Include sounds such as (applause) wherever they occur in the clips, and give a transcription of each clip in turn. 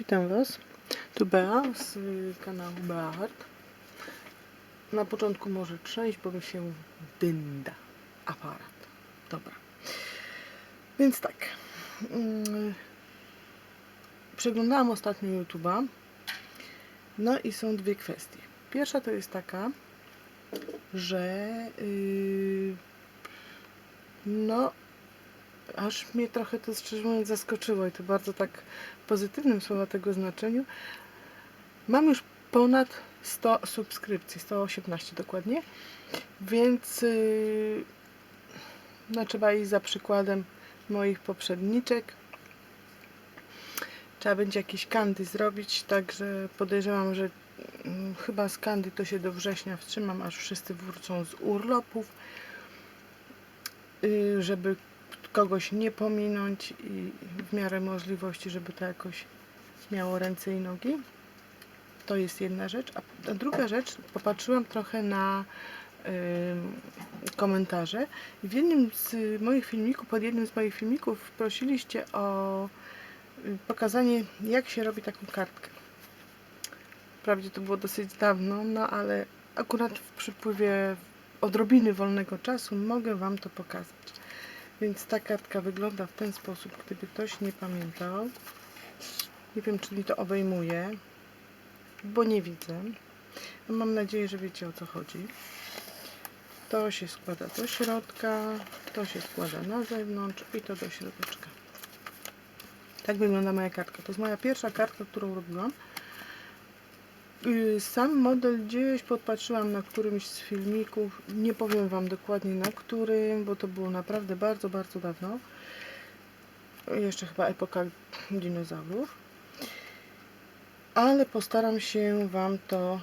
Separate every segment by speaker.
Speaker 1: witam Was. Tu Bea z y, kanału Bea. Na początku może trzęść, bo mi się dynda aparat. Dobra. Więc tak. Mm, Przeglądałam ostatnio YouTube'a. No i są dwie kwestie. Pierwsza to jest taka, że yy, no aż mnie trochę to szczerze mówiąc zaskoczyło i to bardzo tak pozytywnym słowa tego znaczeniu. Mam już ponad 100 subskrypcji, 118 dokładnie, więc yy, no, trzeba iść za przykładem moich poprzedniczek. Trzeba będzie jakiś kandy zrobić, także podejrzewam, że mm, chyba z kandy to się do września wstrzymam, aż wszyscy wrócą z urlopów, yy, żeby kogoś nie pominąć i w miarę możliwości, żeby to jakoś miało ręce i nogi. To jest jedna rzecz. A druga rzecz, popatrzyłam trochę na komentarze. W jednym z moich filmików, pod jednym z moich filmików prosiliście o y, pokazanie, jak się robi taką kartkę. Wprawdzie to było dosyć dawno, no ale akurat w przypływie odrobiny wolnego czasu mogę Wam to pokazać. Więc ta kartka wygląda w ten sposób, gdyby ktoś nie pamiętał. Nie wiem, czy mi to obejmuje, bo nie widzę. Mam nadzieję, że wiecie o co chodzi. To się składa do środka, to się składa na zewnątrz i to do środeczka. Tak wygląda moja kartka. To jest moja pierwsza kartka, którą robiłam. Y, Sam model gdzieś podpatrzyłam na którymś z filmików. Nie powiem Wam dokładnie na którym, bo to było naprawdę bardzo, bardzo dawno. Jeszcze chyba epoka dinozaurów. Ale postaram się Wam to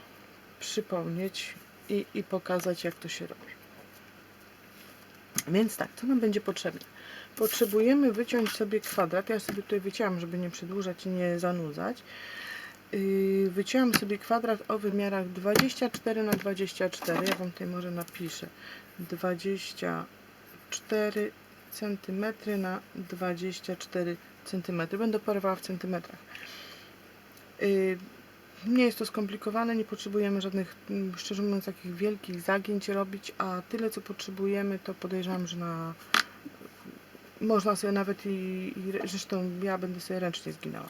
Speaker 1: przypomnieć i, i pokazać, jak to się robi. Więc tak, co nam będzie potrzebne? Potrzebujemy wyciąć sobie kwadrat. Ja sobie tutaj wycięłam, żeby nie przedłużać i nie zanudzać. Yy, wycięłam sobie kwadrat o wymiarach 24 na 24 ja wam tutaj może napiszę. 24 cm na 24 cm będę porywała w centymetrach. Yy, nie jest to skomplikowane, nie potrzebujemy żadnych, mm, szczerze mówiąc, takich wielkich zagięć robić, a tyle co potrzebujemy to podejrzewam, że na można sobie nawet i, i zresztą ja będę sobie ręcznie zginęła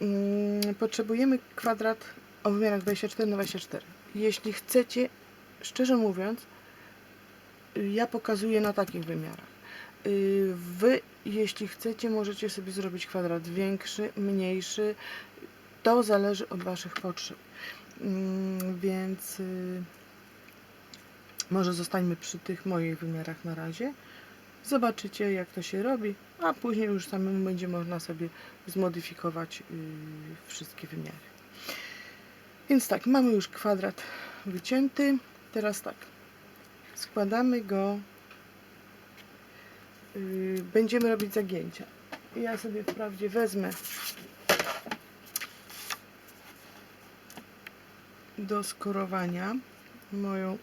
Speaker 1: Mm, potrzebujemy kwadrat o wymiarach 24 na 24. Jeśli chcecie, szczerze mówiąc, ja pokazuję na takich wymiarach. Y, Wy, jeśli chcecie, możecie sobie zrobić kwadrat większy, mniejszy. To zależy od Waszych potrzeb. Mm, Więc y, może zostańmy przy tych moich wymiarach na razie. Zobaczycie, jak to się robi, a później już samemu będzie można sobie zmodyfikować yy, wszystkie wymiary. Więc tak, mamy już kwadrat wycięty. Teraz tak, składamy go. Yy, będziemy robić zagięcia. Ja sobie wprawdzie wezmę do skorowania moją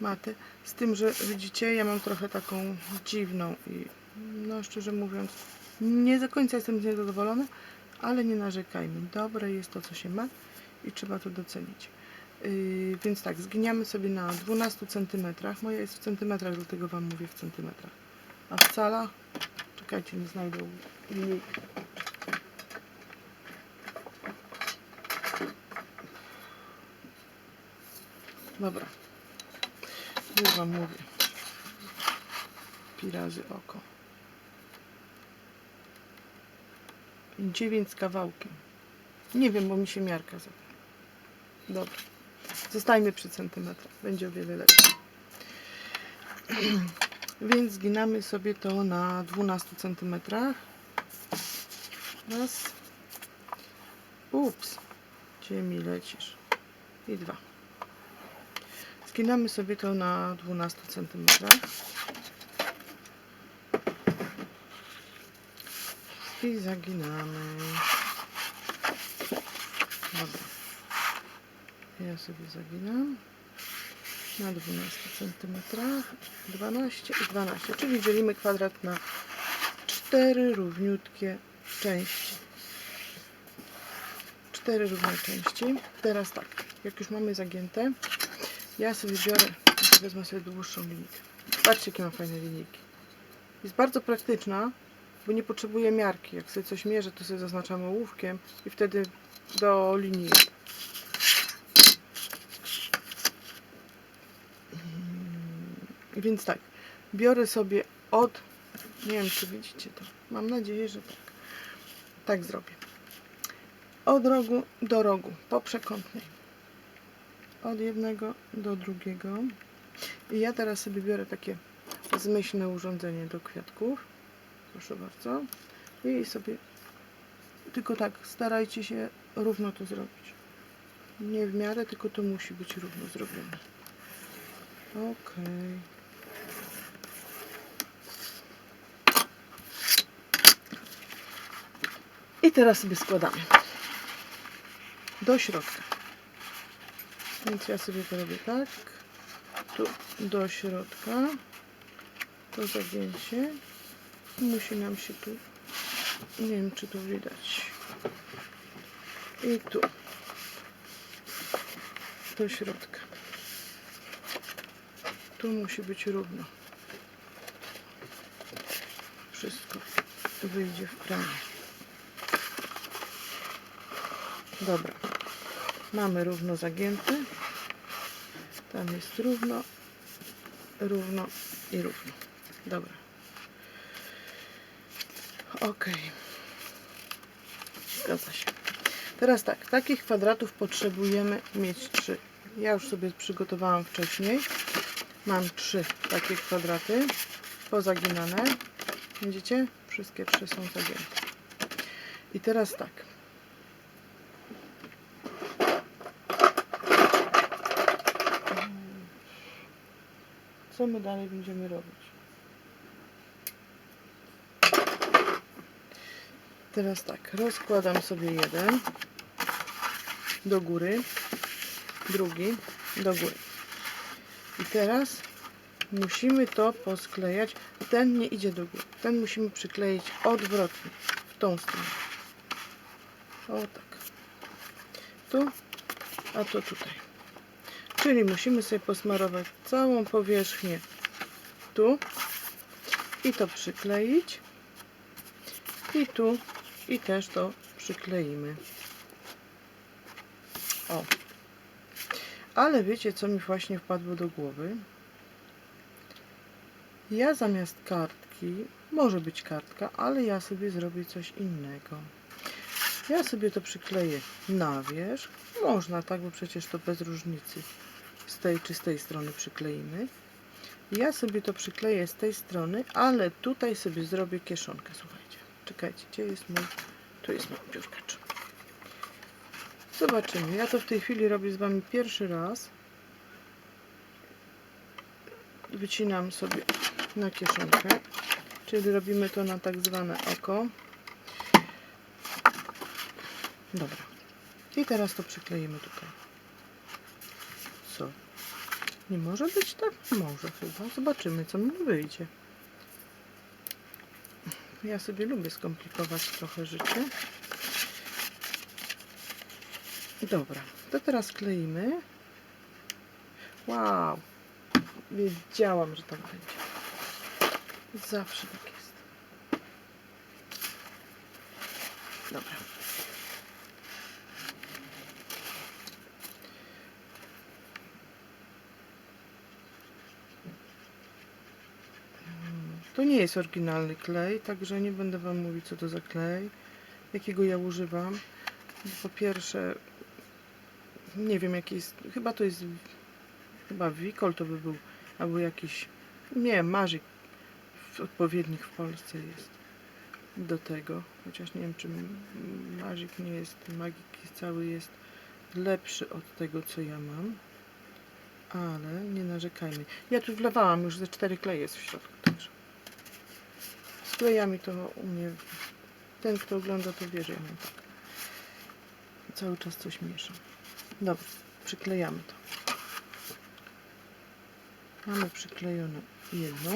Speaker 1: matę. Z tym, że widzicie, ja mam trochę taką dziwną i no szczerze mówiąc, nie do końca jestem z niej zadowolona, ale nie narzekajmy. Dobre jest to, co się ma i trzeba to docenić. Yy, więc tak, zginiamy sobie na 12 cm. Moja jest w centymetrach, dlatego Wam mówię w centymetrach. A w czekajcie, nie znajdę linijki. Dobra, już Wam mówię. Pi razy oko. 9 z kawałkiem. Nie wiem, bo mi się miarka zabrała. Dobra. Zostańmy przy centymetrach. Będzie o wiele lepiej. (clears throat) Więc zginamy sobie to na 12 centymetrach. Raz. Ups. Gdzie mi lecisz? I dwa. Zginamy sobie to na 12 centymetrach. I zaginamy. Dobra. Ja sobie zaginam na 12 centymetrach. 12 i 12, czyli dzielimy kwadrat na cztery równiutkie części. cztery równe części. Teraz tak, jak już mamy zagięte, ja sobie biorę, wezmę sobie dłuższą linijkę. Patrzcie, jakie ma fajne linijki. Jest bardzo praktyczna, bo nie potrzebuje miarki. Jak sobie coś mierzę, to sobie zaznaczamy ołówkiem i wtedy do linii. Więc tak, biorę sobie od, nie wiem czy widzicie to, mam nadzieję, że tak. Tak zrobię. Od rogu do rogu, po przekątnej. Od jednego do drugiego. I ja teraz sobie biorę takie zmyślne urządzenie do kwiatków. Proszę bardzo. I sobie tylko tak starajcie się równo to zrobić. Nie w miarę, tylko to musi być równo zrobione. Okej. I teraz sobie składamy do środka. Więc ja sobie to robię tak. Tu do środka. To zagięcie. Musi nam się tu. Nie wiem, czy to widać. I tu. Do środka. Tu musi być równo. Wszystko wyjdzie w kranie. Dobra. Mamy równo zagięty. Tam jest równo, równo i równo. Dobra. Ok. Zgadza się. Teraz tak, takich kwadratów potrzebujemy mieć trzy. Ja już sobie przygotowałam wcześniej. Mam trzy takie kwadraty pozaginane. Widzicie? Wszystkie trzy są zagięte. I teraz tak. Co my dalej będziemy robić? Teraz tak, rozkładam sobie jeden do góry, drugi do góry. I teraz musimy to posklejać. Ten nie idzie do góry. Ten musimy przykleić odwrotnie, w tą stronę. O tak. Tu, a to tutaj. Czyli musimy sobie posmarować całą powierzchnię tu i to przykleić. I tu i też to przykleimy. O. Ale wiecie, co mi właśnie wpadło do głowy? Ja zamiast kartki, może być kartka, ale ja sobie zrobię coś innego. Ja sobie to przykleję na wierzch. Można tak, bo przecież to bez różnicy tej czy z tej strony przykleimy. Ja sobie to przykleję z tej strony, ale tutaj sobie zrobię kieszonkę. Słuchajcie, czekajcie, gdzie jest mój... Tu jest mój piórkacz. Zobaczymy. Ja to w tej chwili robię z Wami pierwszy raz. Wycinam sobie na kieszonkę, czyli robimy to na tak zwane oko. Dobra. I teraz to przykleimy tutaj. Nie może być tak? Może chyba. Zobaczymy, co mi wyjdzie. Ja sobie lubię skomplikować trochę życie. Dobra, to teraz kleimy. Wow! Wiedziałam, że tak będzie. Zawsze tak jest. Dobra. To nie jest oryginalny klej, także nie będę Wam mówić, co to za klej, jakiego ja używam. Po pierwsze, nie wiem, jaki jest, chyba to jest, chyba Wikol to by był, albo jakiś, nie, Marzik w odpowiednich w Polsce jest do tego, chociaż nie wiem, czy Marzik nie jest, Magik cały jest lepszy od tego, co ja mam, ale nie narzekajmy. Ja tu wlewałam już ze cztery kleje w środku, także klejami to u mnie, ten kto ogląda to wie, że ja mam tak. Cały czas coś mieszam. Dobra, przyklejamy to. Mamy przyklejone jedno.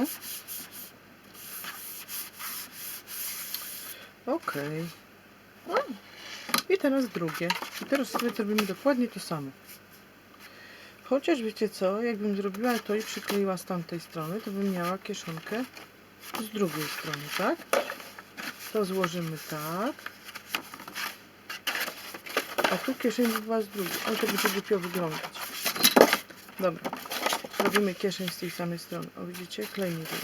Speaker 1: Ok. I teraz drugie. I teraz sobie zrobimy dokładnie to samo. Chociaż wiecie co, jakbym zrobiła to i przykleiła z tamtej strony, to bym miała kieszonkę z drugiej strony, tak? To złożymy tak. A tu kieszeń by była z drugiej, ale to będzie głupio wyglądać. Dobra. Robimy kieszeń z tej samej strony. O widzicie? Klej nie było.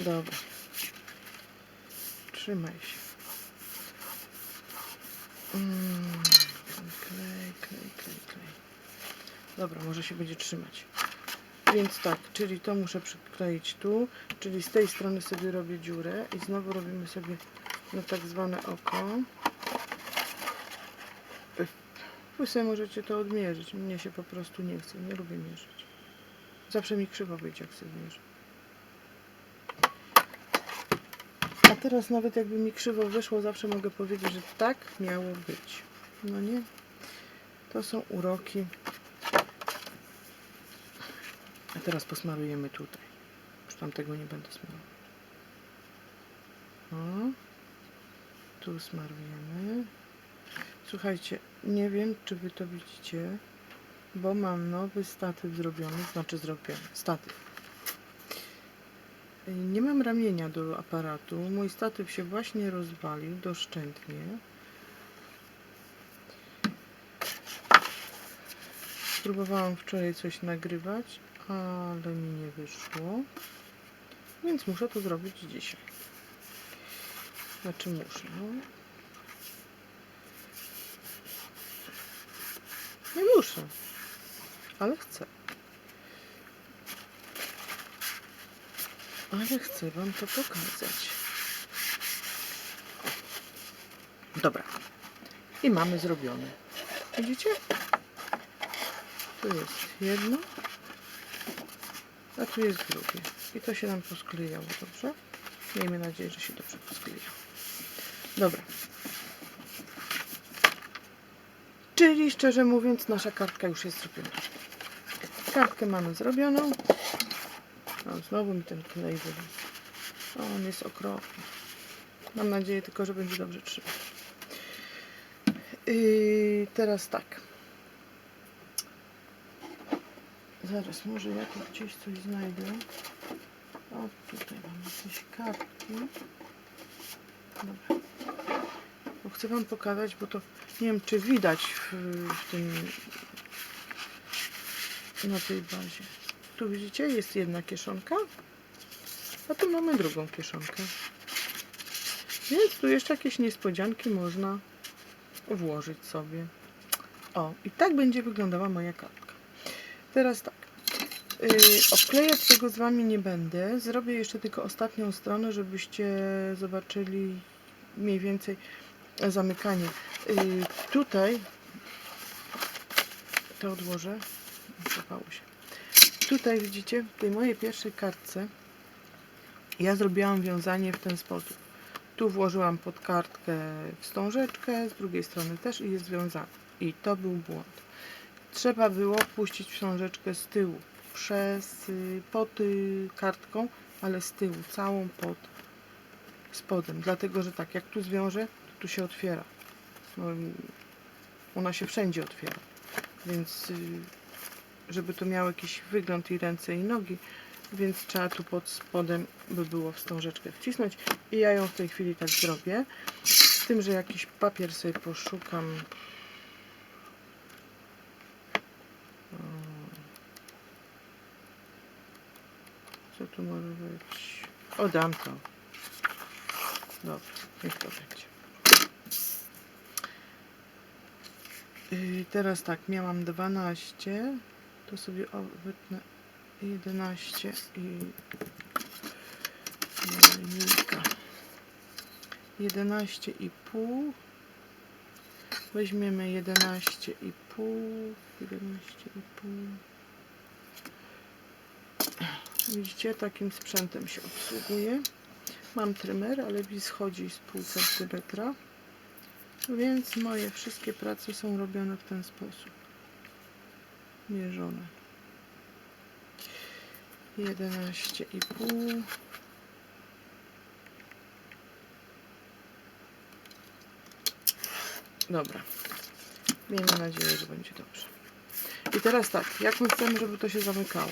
Speaker 1: Dobra. Trzymaj się. Mm, klej, klej, klej, klej. Dobra, może się będzie trzymać. Więc tak, czyli to muszę przykleić tu, czyli z tej strony sobie robię dziurę i znowu robimy sobie na tak zwane oko. Wy sobie możecie to odmierzyć. Mnie się po prostu nie chce, nie lubię mierzyć. Zawsze mi krzywo wyjdzie, jak sobie mierzę. A teraz nawet jakby mi krzywo wyszło, zawsze mogę powiedzieć, że tak miało być. No nie? To są uroki. A teraz posmarujemy tutaj. Już tam tego nie będę smarować. O. Tu smarujemy. Słuchajcie, nie wiem, czy wy to widzicie, bo mam nowy statyw zrobiony, znaczy zrobiony, statyw. Nie mam ramienia do aparatu. Mój statyw się właśnie rozwalił doszczętnie. Próbowałam wczoraj coś nagrywać, ale mi nie wyszło. Więc muszę to zrobić dzisiaj. Znaczy muszę, no. Nie muszę, ale chcę. Ale chcę Wam to pokazać. Dobra. I mamy zrobione. Widzicie? Tu jest jedno, a tu jest drugie. I to się nam posklejało, dobrze? Miejmy nadzieję, że się dobrze posklejało. Dobra. Czyli szczerze mówiąc, nasza kartka już jest zrobiona. Kartkę mamy zrobioną. Znowu mi ten klej. O, On jest okropny. Mam nadzieję tylko, że będzie dobrze trzymał. Yy, teraz tak. Zaraz, może ja tu gdzieś coś znajdę. O, tutaj mam jakieś kartki. Dobra. Bo chcę Wam pokazać, bo to nie wiem, czy widać w, w tym na tej bazie. Tu widzicie, jest jedna kieszonka, a tu mamy drugą kieszonkę. Więc tu jeszcze jakieś niespodzianki można włożyć sobie. O, i tak będzie wyglądała moja kartka. Teraz tak. Yy, tego z Wami nie będę. Zrobię jeszcze tylko ostatnią stronę, żebyście zobaczyli mniej więcej zamykanie. Yy, tutaj to odłożę. Zapało się. Tutaj widzicie, w tej mojej pierwszej kartce ja zrobiłam wiązanie w ten sposób. Tu włożyłam pod kartkę wstążeczkę, z drugiej strony też i jest związane. I to był błąd. Trzeba było puścić wstążeczkę z tyłu, przez, y, pod kartką, ale z tyłu, całą pod spodem. Dlatego, że tak, jak tu zwiążę, to tu się otwiera. No, ona się wszędzie otwiera. Więc, y, żeby to miało jakiś wygląd i ręce i nogi, więc trzeba tu pod spodem by było wstążeczkę wcisnąć i ja ją w tej chwili tak zrobię. Z tym, że jakiś papier sobie poszukam. Oddam to. Dobrze, niech to będzie. Yy, teraz tak, miałam 12. To sobie o, i 11 i pół. Weźmiemy jedenaście i pół. Weźmiemy i pół widzicie takim sprzętem się obsługuje mam trymer ale schodzi z pół centymetra więc moje wszystkie prace są robione w ten sposób mierzone 11 i pół Dobra. Miejmy nadzieję, że będzie dobrze. I teraz tak, jak my chcemy, żeby to się zamykało?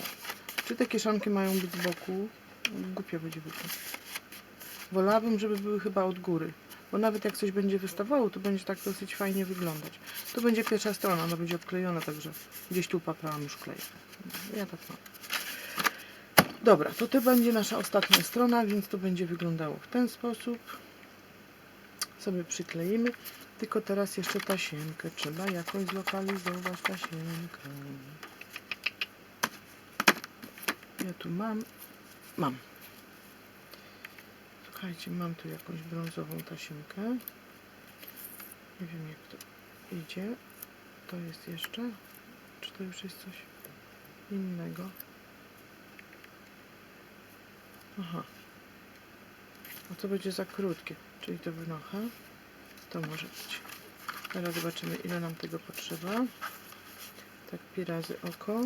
Speaker 1: Czy te kieszonki mają być z boku? Głupio będzie wyglądać. Wolałabym, żeby były chyba od góry. Bo nawet jak coś będzie wystawało, to będzie tak dosyć fajnie wyglądać. To będzie pierwsza strona, ona będzie obklejona, także gdzieś tu paprałam już kleję. Ja tak mam. Dobra, to to będzie nasza ostatnia strona, więc to będzie wyglądało w ten sposób. Sobie przykleimy. Tylko teraz jeszcze tasiemkę. Trzeba jakoś zlokalizować tasiemkę. Ja tu mam. Mam. Słuchajcie, mam tu jakąś brązową tasiemkę. Nie wiem jak to idzie. To jest jeszcze? Czy to już jest coś innego? Aha. A to będzie za krótkie, czyli to wynocha. To może być. Teraz zobaczymy ile nam tego potrzeba. Tak pi razy oko.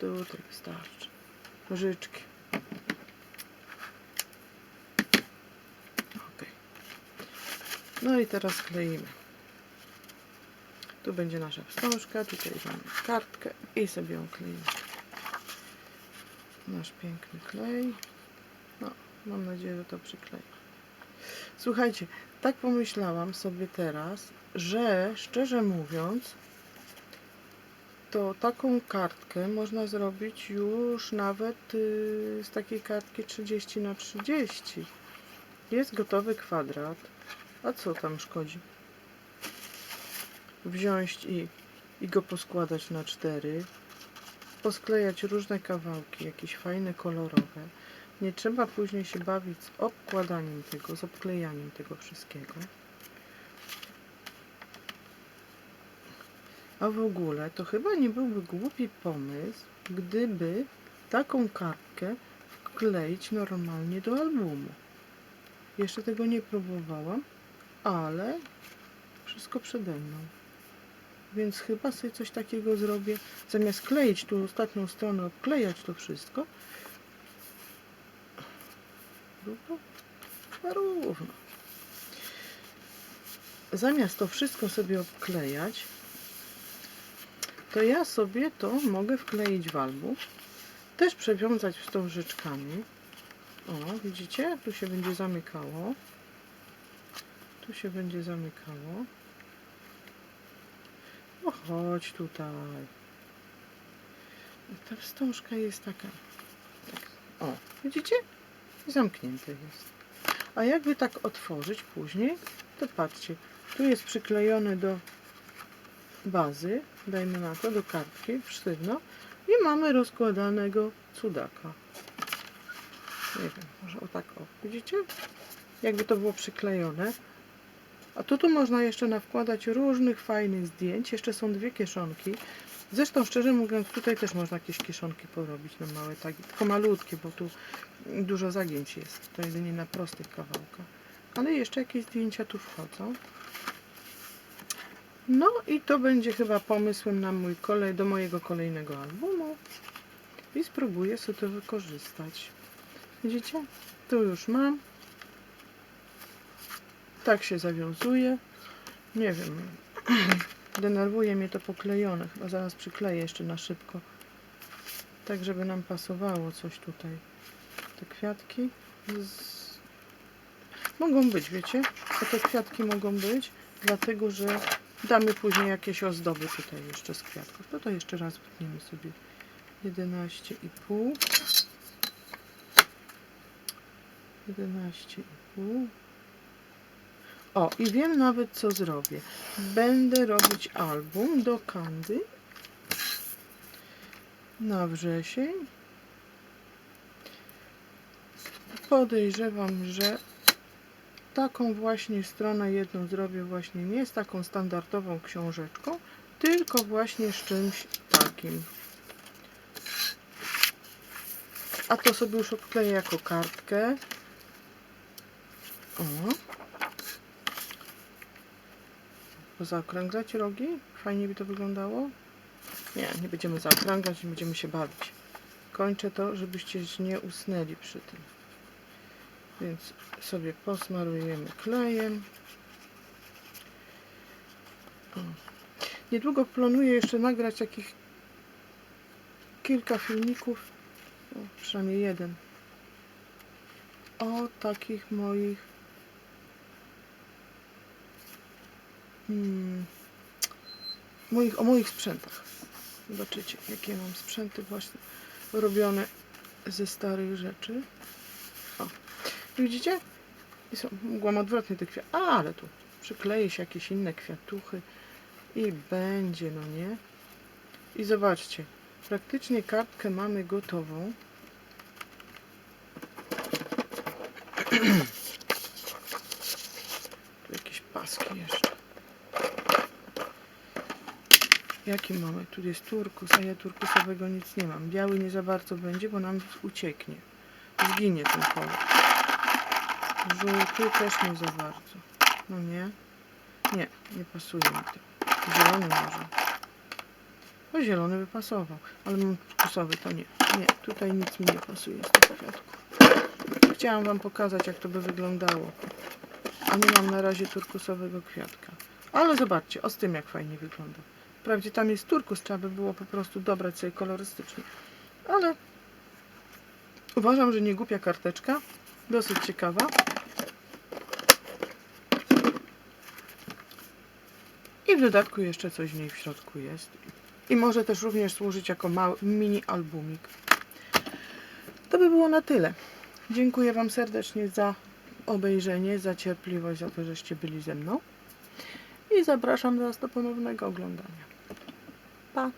Speaker 1: Tutaj wystarczy. Nożyczki. Ok. No i teraz kleimy. Tu będzie nasza wstążka, tutaj mamy kartkę i sobie ją kleimy. Nasz piękny klej. No, mam nadzieję, że to przyklei. Słuchajcie, tak pomyślałam sobie teraz, że szczerze mówiąc, to taką kartkę można zrobić już nawet y, z takiej kartki 30 na 30. Jest gotowy kwadrat. A co tam szkodzi? Wziąć i, i go poskładać na cztery, posklejać różne kawałki, jakieś fajne, kolorowe. Nie trzeba później się bawić z obkładaniem tego, z obklejaniem tego wszystkiego. A w ogóle to chyba nie byłby głupi pomysł, gdyby taką kartkę wkleić normalnie do albumu. Jeszcze tego nie próbowałam, ale wszystko przede mną. Więc chyba sobie coś takiego zrobię. Zamiast kleić tu ostatnią stronę, obklejać to wszystko, równo, równo. Zamiast to wszystko sobie obklejać, to ja sobie to mogę wkleić w album. Też przewiązać wstążeczkami. O, widzicie? Tu się będzie zamykało. Tu się będzie zamykało. O, chodź tutaj. Ta wstążka jest taka. Tak. O, widzicie? Zamknięte jest. A jakby tak otworzyć później, to patrzcie, tu jest przyklejony do bazy, dajmy na to, do kartki sztywno i mamy rozkładanego cudaka. Nie wiem, może o tak, o, widzicie? Jakby to było przyklejone. A tu tu można jeszcze nawkładać różnych fajnych zdjęć. Jeszcze są dwie kieszonki. Zresztą szczerze mówiąc, tutaj też można jakieś kieszonki porobić na małe tagi, tylko malutkie, bo tu dużo zagięć jest. To jedynie na prostych kawałkach. Ale jeszcze jakieś zdjęcia tu wchodzą. No i to będzie chyba pomysłem na mój kolej, do mojego kolejnego albumu. I spróbuję sobie to wykorzystać. Widzicie? Tu już mam. Tak się zawiązuje. Nie wiem. (clears throat) Denerwuje mnie to poklejone. Chyba zaraz przykleję jeszcze na szybko. Tak, żeby nam pasowało coś tutaj. Te kwiatki z... mogą być, wiecie? A te kwiatki mogą być, dlatego że damy później jakieś ozdoby tutaj jeszcze z kwiatków. No to jeszcze raz wytniemy sobie 11,5 11,5 o, i wiem nawet co zrobię. Będę robić album do Kandy na wrzesień. Podejrzewam, że taką właśnie stronę jedną zrobię właśnie nie z taką standardową książeczką, tylko właśnie z czymś takim. A to sobie już odkleję jako kartkę. O. Zaokrąglać rogi? Fajnie by to wyglądało? Nie, nie będziemy zaokrąglać, nie będziemy się bawić. Kończę to, żebyście nie usnęli przy tym. Więc sobie posmarujemy klejem. Niedługo planuję jeszcze nagrać takich kilka filmików, no, przynajmniej jeden, o takich moich hmm, moich, o moich sprzętach. Zobaczycie, jakie mam sprzęty właśnie robione ze starych rzeczy. Widzicie? I są, mogłam odwrotnie te kwiaty, ale tu przykleję się jakieś inne kwiatuchy i będzie, no nie? I zobaczcie, praktycznie kartkę mamy gotową. Tu jakieś paski jeszcze. Jaki mamy? Tu jest turkus, a ja turkusowego nic nie mam. Biały nie za bardzo będzie, bo nam ucieknie. Zginie ten kolor. Żółty też nie za bardzo. No nie? Nie, nie pasuje mi to. Zielony może. O, zielony by pasował, ale mam turkusowy, to nie. Nie, tutaj nic mi nie pasuje z tych kwiatków. Chciałam Wam pokazać, jak to by wyglądało. A nie mam na razie turkusowego kwiatka. Ale zobaczcie, o z tym jak fajnie wygląda. Wprawdzie tam jest turkus, trzeba by było po prostu dobrać sobie kolorystycznie. Ale uważam, że nie głupia karteczka. Dosyć ciekawa. I w dodatku jeszcze coś w niej w środku jest. I może też również służyć jako mały mini albumik. To by było na tyle. Dziękuję Wam serdecznie za obejrzenie, za cierpliwość, za to, żeście byli ze mną. I zapraszam Was do ponownego oglądania. Pa!